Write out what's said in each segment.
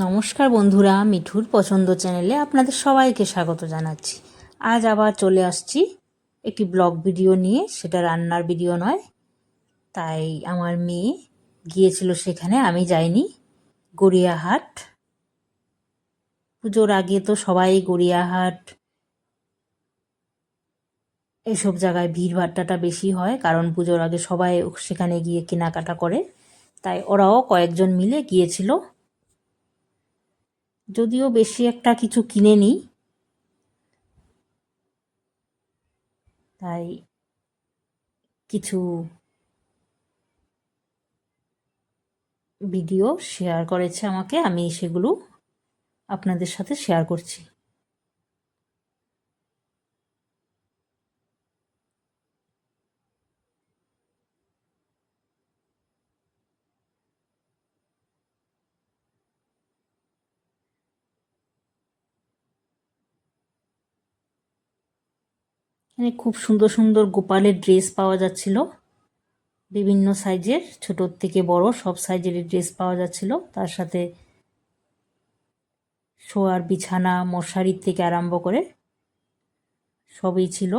নমস্কার বন্ধুরা, মিঠুর পছন্দ চ্যানেলে আপনাদের সবাইকে স্বাগত জানাচ্ছি। আজ আবার চলে আসছি একটি ব্লগ ভিডিও নিয়ে, সেটা রান্নার ভিডিও নয়। তাই আমার মেয়ে গিয়েছিল সেখানে, আমি যাইনি। গড়িয়াহাট। পুজোর আগে তো সবাই গড়িয়াহাট, এসব জায়গায় ভিড় ভাট্টাটা বেশি হয়, কারণ পুজোর আগে সবাই সেখানে গিয়ে কেনাকাটা করে। তাই ওরাও কয়েকজন মিলে গিয়েছিল। যদিও বেশি একটা কিছু কিনে নিই। তাই কিছু ভিডিও শেয়ার করেছে আমাকে, আমি সেগুলো আপনাদের সাথে শেয়ার করছি। এখানে খুব সুন্দর সুন্দর গোপালের ড্রেস পাওয়া যাচ্ছিল। বিভিন্ন সাইজের ছোটোর থেকে বড় সব সাইজের ড্রেস পাওয়া যাচ্ছিল। তার সাথে শোয়ার বিছানা, মশারির থেকে আরম্ভ করে সবই ছিল।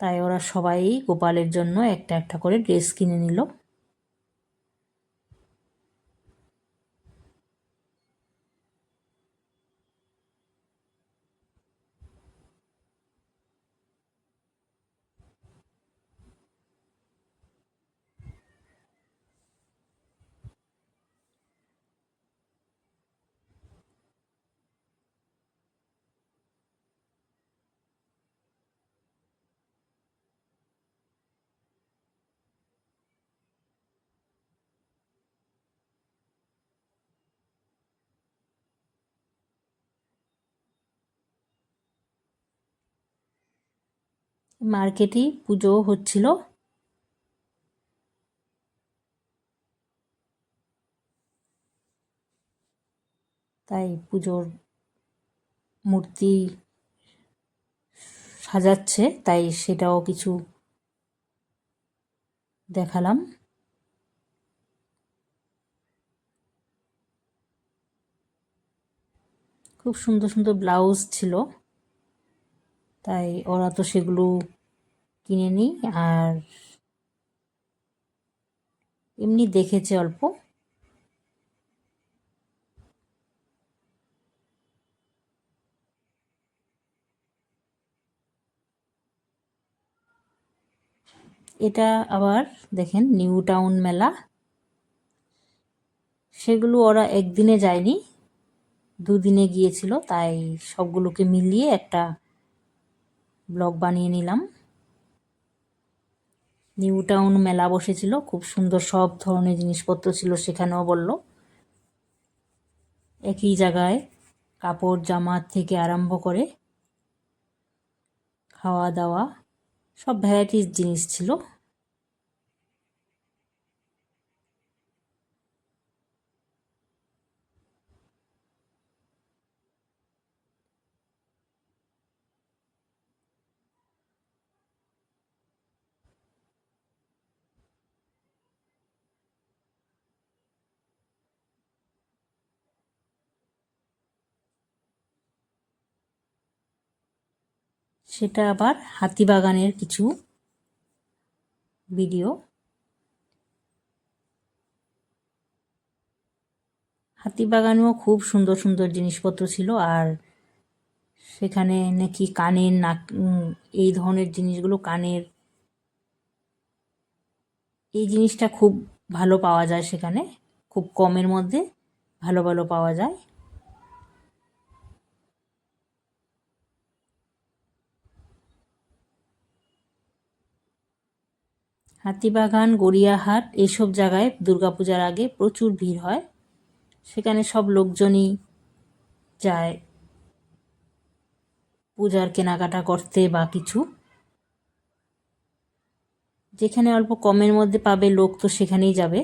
তাই ওরা সবাই গোপালের জন্য একটা একটা করে ড্রেস কিনে নিল। মার্কেটেই পুজো হচ্ছিল। তাই পুজোর মূর্তি সাজাচ্ছে, তাই সেটাও কিছু দেখালাম। খুব সুন্দর সুন্দর ব্লাউজ ছিল। তাই ওরা তো সেগুলো কিনে নিই আর এমনি দেখেছে অল্প। এটা আবার দেখেন নিউ টাউন মেলা। সেগুলো ওরা একদিনে যায়নি, দুদিনে গিয়েছিল, তাই সবগুলোকে মিলিয়ে একটা ব্লগ বানিয়ে নিলাম। নিউ টাউন মেলা বসেছিল, খুব সুন্দর সব ধরনের জিনিসপত্র ছিল সেখানেও বলল। একই জায়গায় কাপড় জামা থেকে আরম্ভ করে খাওয়া দাওয়া, সব ভ্যারাইটিস জিনিস ছিল। সেটা আবার হাতিবাগানের কিছু ভিডিও হাতিবাগানেও খুব সুন্দর সুন্দর জিনিসপত্র ছিল আর সেখানে নাকি কানের নাক এই ধরনের জিনিসগুলো কানের, এই জিনিসটা খুব ভালো পাওয়া যায় সেখানে, খুব কমের মধ্যে ভালো ভালো পাওয়া যায়। হাতিবাগান, গড়িয়াহাট এইসব জায়গায় দুর্গাপূজার আগে প্রচুর ভিড় হয়। সেখানে সব লোকজনই যায় পূজার কেনাকাটা করতে বা কিছু। যেখানে অল্প কমের মধ্যে পাবে লোক তো সেখানেই যাবে।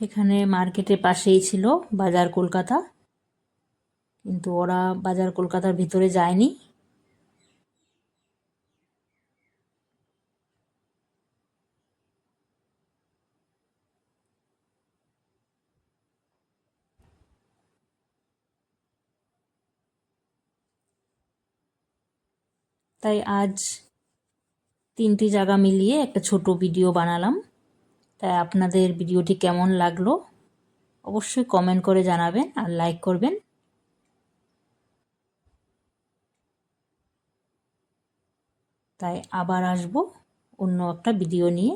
সেখানে মার্কেটের পাশেই ছিল বাজার কলকাতা। কিন্তু ওরা বাজার কলকাতার ভিতরে যায়নি। তাই আজ তিনটি জায়গা মিলিয়ে একটা ছোট ভিডিও বানালাম। তাই আপনাদের ভিডিওটি কেমন লাগল অবশ্যই কমেন্ট করে জানাবেন আর লাইক করবেন। তাই আবার আসব অন্য একটা ভিডিও নিয়ে।